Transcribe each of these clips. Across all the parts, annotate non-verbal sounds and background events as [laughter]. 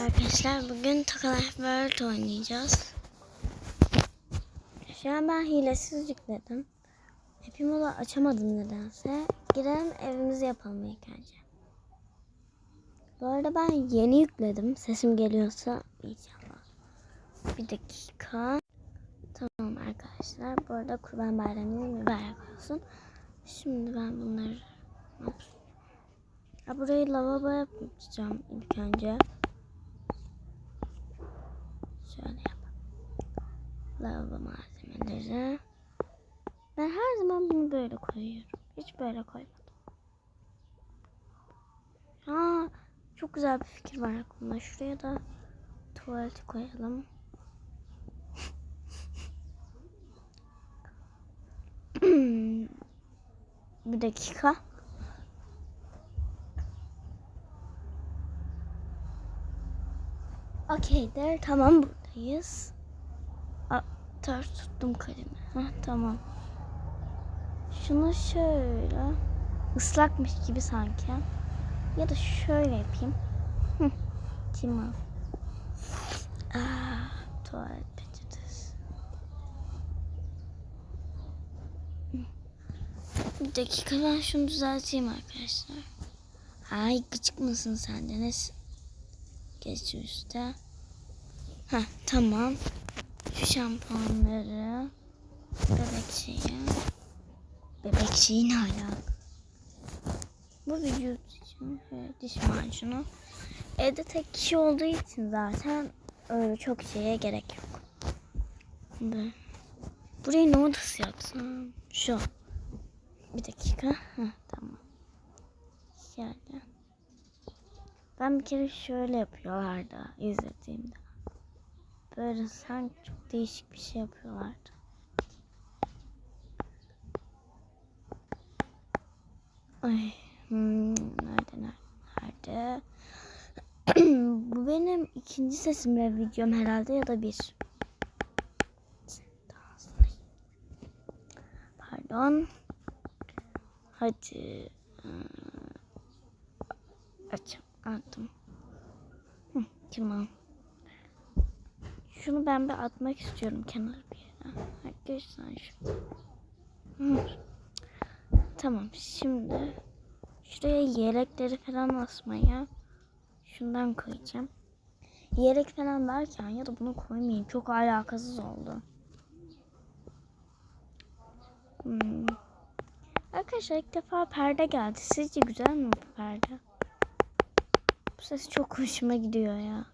arkadaşlar. Bugün Takalife World oynayacağız. Şu an ben hilesiz yükledim. Hepimi de açamadım nedense. Girelim evimizi yapalım ilk önce. Bu arada ben yeni yükledim. Sesim geliyorsa inşallah. Bir dakika. Tamam arkadaşlar. Bu arada Kurban Bayramı'nın mübarek olsun. Şimdi ben bunları burayı lavabo yapacağım ilk önce. Şöyle yap. Lavabo malzemeleri. Ben her zaman bunu böyle koyuyorum. Hiç böyle koymadım. Aa, çok güzel bir fikir var aklımda. Şuraya da tuvaleti koyalım. [laughs] bir dakika. Okeydir. Tamam buradayız. Aa, ters tuttum kalemi. Heh, tamam. Şunu şöyle ıslakmış gibi sanki. Ya da şöyle yapayım. Hı. Tamam. Aa, tuvalet peçetesi. Bir dakika ben şunu düzelteyim arkadaşlar. Ay gıcık mısın sen de? Ne Geç üstte. Ha tamam. Şu şampuanları. Bebek şeyi. Ne alaka? Bu vücut için diş macunu. Evde tek kişi olduğu için zaten öyle çok şeye gerek yok. Böyle. Burayı ne odası yapsam? Şu. Bir dakika. Heh, tamam. Şöyle. Ben bir kere şöyle yapıyorlardı izlediğimde. Böyle sanki çok değişik bir şey yapıyorlardı. Ay, hmm, nerede nerede? [clears throat] Bu benim ikinci sesim ve videom herhalde ya da bir. Pardon. Hadi. Açım. Attım. Hı, tamam. Şunu ben bir atmak istiyorum kenar bir yere. Herkes sen şu. Tamam şimdi şuraya yelekleri falan asmaya şundan koyacağım. Yelek falan varken ya da bunu koymayayım. Çok alakasız oldu. Hmm. Arkadaşlar ilk defa perde geldi. Sizce güzel mi bu perde? Bu ses çok hoşuma gidiyor ya.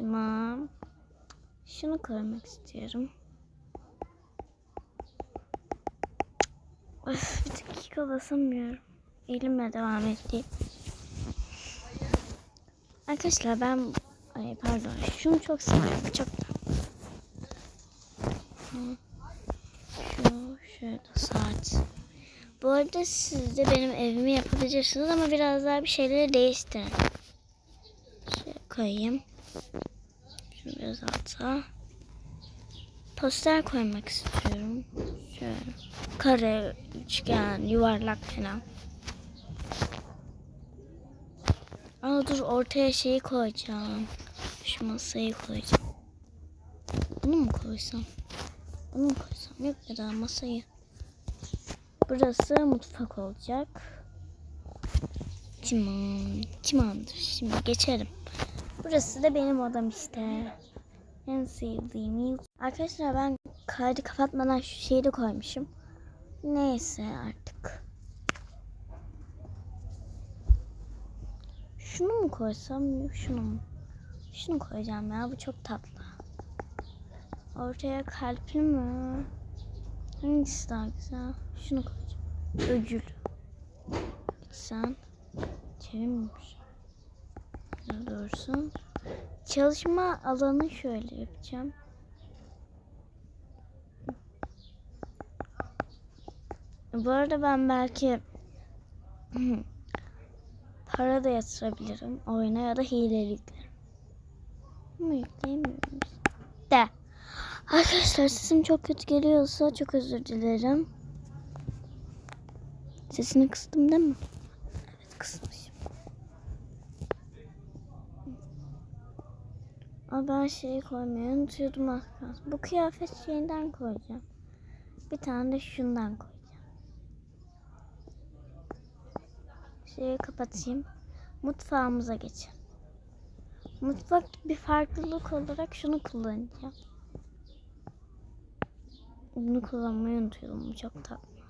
Tamam. Şunu koymak istiyorum. Öf, bir dakika basamıyorum. Elimle devam edeyim. Arkadaşlar ben ay pardon şunu çok seviyorum. Çok. Şu şöyle saat. Bu arada siz de benim evimi yapabilirsiniz ama biraz daha bir şeyleri değiştirin. Şöyle koyayım. Şunu biraz alta. Poster koymak istiyorum. Şöyle kare, üçgen, yuvarlak falan. Aa dur ortaya şeyi koyacağım. Şu masayı koyacağım. Bunu mu koysam? Bunu mu koysam? Yok ya da masayı. Burası mutfak olacak. Tamam. Tamamdır. Şimdi geçerim. Burası da benim odam işte. En sevdiğim yıl. Arkadaşlar ben kaydı kapatmadan şu şeyi de koymuşum. Neyse artık. Şunu mu koysam şunu mu? Şunu koyacağım ya bu çok tatlı. Ortaya kalpli mi? Hangisi daha güzel? Şunu koyacağım. Öcül. Sen çevirmemiş. Daha doğrusu. Çalışma alanı şöyle yapacağım. Bu arada ben belki [clears throat] para da yatırabilirim oyuna ya da hile yüklerim. Ama yükleyemiyorum. De. Arkadaşlar sesim çok kötü geliyorsa çok özür dilerim. Sesini kıstım değil mi? kısmışım. Ben şeyi koymayı unutuyordum az kalsın. Bu kıyafet şeyinden koyacağım. Bir tane de şundan koyacağım. Şeyi kapatayım. Mutfağımıza geçelim. Mutfak bir farklılık olarak şunu kullanacağım. Bunu kullanmayı unutuyorum. Bu çok tatlı.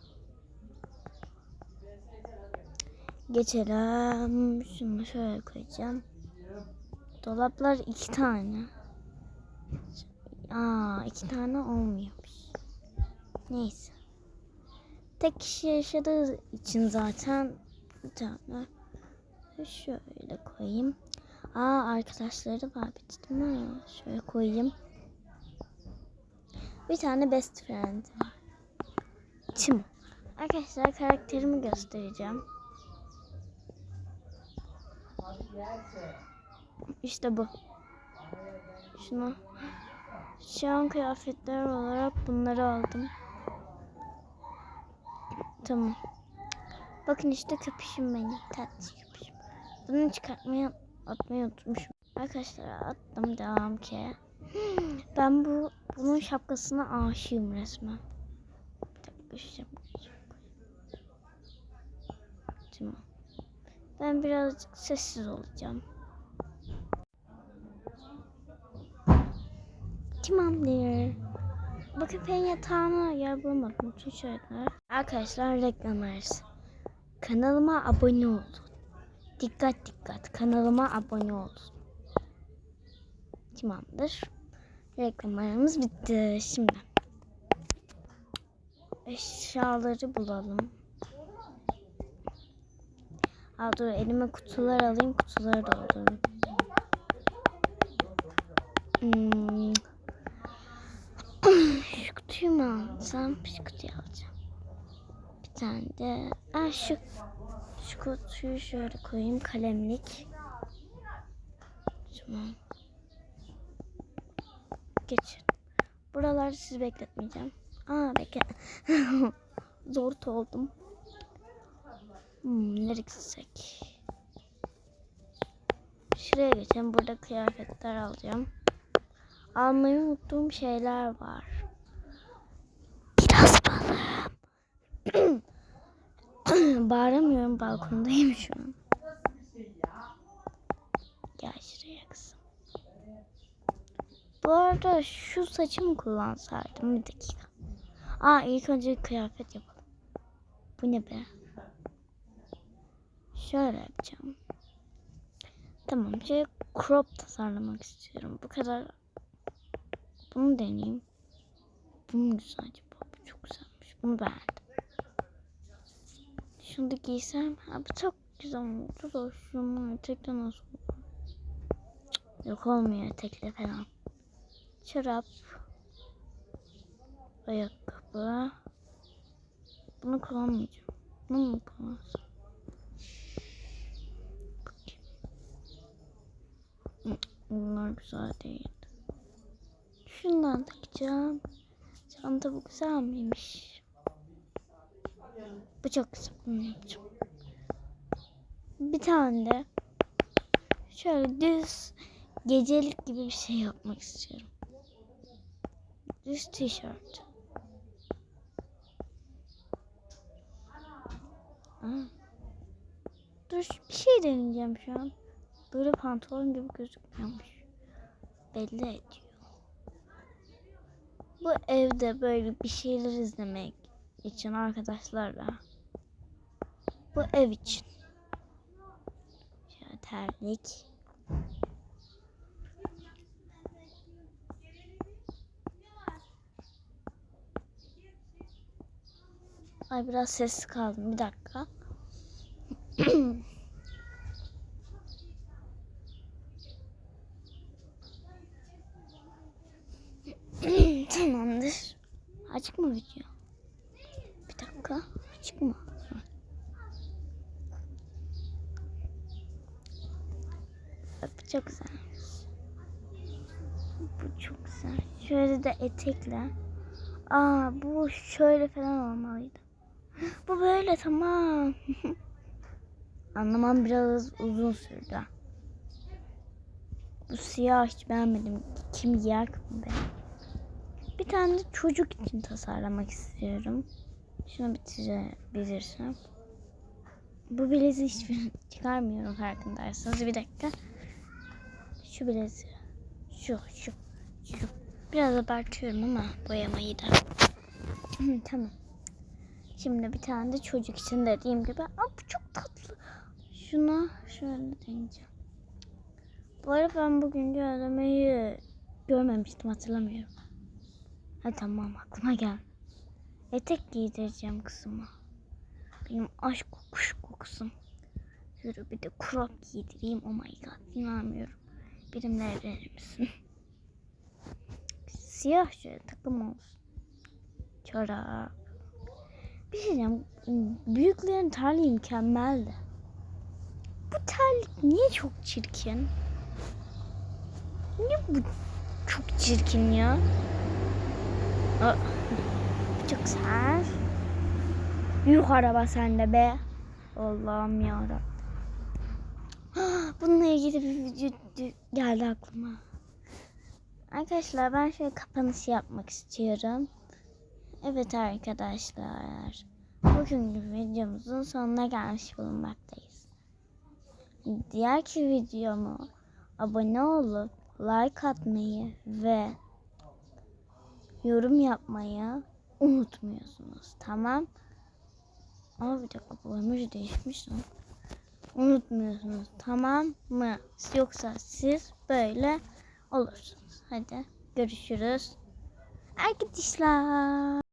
Geçelim. Şunu şöyle koyacağım. Dolaplar iki tane. Aa iki tane olmuyormuş. Neyse. Tek kişi yaşadığı için zaten bir tane şöyle koyayım. Aa arkadaşları var bir mi? Şöyle koyayım. Bir tane best friend var. Tim. Arkadaşlar karakterimi göstereceğim. İşte bu. Şunu. Şu an kıyafetler olarak bunları aldım. Tamam. Bakın işte köpüşüm benim. Tatlı köpüşüm. Bunu çıkartmayı atmayı unutmuşum. Arkadaşlar attım devam ki. Ben bu bunun şapkasına aşığım resmen. Bir dakika şu şapkayı Tamam. Ben birazcık sessiz olacağım. Tamamdır. Bu köpeğin yatağına yer bulamadım. Bütün şeyler. Arkadaşlar reklam arası. Kanalıma abone olun. Dikkat dikkat. Kanalıma abone olun. Tamamdır. Reklam aramız bitti. Şimdi eşyaları bulalım. Aa, dur elime kutular alayım. Kutuları doldurayım. Hmm. Şu mu alsam? Şu alacağım. Bir tane de... Aa, şu, şu kutuyu şöyle koyayım. Kalemlik. Tamam. Geçin. Buralarda sizi bekletmeyeceğim. Aa bekle. [laughs] Zor oldum. Hmm, nereye gitsek? Şuraya geçelim. Burada kıyafetler alacağım. Almayı unuttuğum şeyler var. Biraz balım. [clears throat] Bağıramıyorum. Balkondayım şu an. Gel şuraya kızım. Bu arada şu saçımı kullansaydım. Bir dakika. Aa ilk önce kıyafet yapalım. Bu ne be? Şöyle yapacağım. Tamam. Şey crop tasarlamak istiyorum. Bu kadar. Bunu deneyeyim. Bu mu güzel acaba? Bu çok güzelmiş. Bunu beğendim. Şunu da giysem. Ha, bu çok güzel oldu da şunu etekle nasıl Yok olmuyor etekle falan. Çorap. Ayakkabı. Bunu kullanmayacağım. Bunu mu kullansam? Bunlar güzel değil. Şundan takacağım. Çanta bu güzel miymiş? Bu çok. Bunu yapacağım. Bir tane de şöyle düz gecelik gibi bir şey yapmak istiyorum. Düz tişört. Aa. Dur bir şey deneyeceğim şu an. Böyle pantolon gibi gözükmüyormuş. Belli ediyor. Bu evde böyle bir şeyler izlemek için arkadaşlarla. Bu ev için. Şöyle terlik. Ay biraz sessiz kaldım. Bir dakika. [clears throat] Tamamdır. Açık mı video? Bir Ha. Bak bu çok güzelmiş. Bu çok güzel. Şöyle de etekle. Aa bu şöyle falan olmalıydı. [laughs] Bu böyle tamam. [laughs] Anlamam biraz uzun sürdü. Bu siyah hiç beğenmedim. Kim giyer ki be? Bir tane de çocuk için tasarlamak istiyorum. Şunu bitirebilirsem. Bu bileziği hiçbir [laughs] çıkarmıyorum farkındaysanız. Bir dakika. Şu bileziği. Şu, şu, şu. Biraz abartıyorum ama boyamayı da. [clears throat] Tamam. Şimdi bir tane de çocuk için dediğim gibi. Aa, bu çok tatlı. Şuna şöyle deneyeceğim. Bu arada ben bugün ödemeyi görmemiştim hatırlamıyorum. Ha tamam aklıma gel. Etek giydireceğim kızıma. Benim aşk kokuş kokusum. Şöyle bir de crop giydireyim. Oh my god inanmıyorum. Benimle evlenir misin? Siyah şöyle takım olsun. Çorap. Bir şey diyeceğim. Büyüklerin terliği mükemmeldi. Bu terlik niye çok çirkin? Niye bu çok çirkin ya? Aa, çok güzel. Yuh araba sende be. Allah'ım yarabbim. [gasps] Bununla ilgili bir video geldi aklıma. Arkadaşlar ben şöyle kapanış yapmak istiyorum. Evet arkadaşlar. Bugünkü videomuzun sonuna gelmiş bulunmaktayız. Diğerki videomu abone olup like atmayı ve yorum yapmayı unutmuyorsunuz. Tamam. Aa bir dakika bu emoji değişmiş lan. Unutmuyorsunuz. Tamam mı? Yoksa siz böyle olursunuz. Hadi görüşürüz. Arkadaşlar.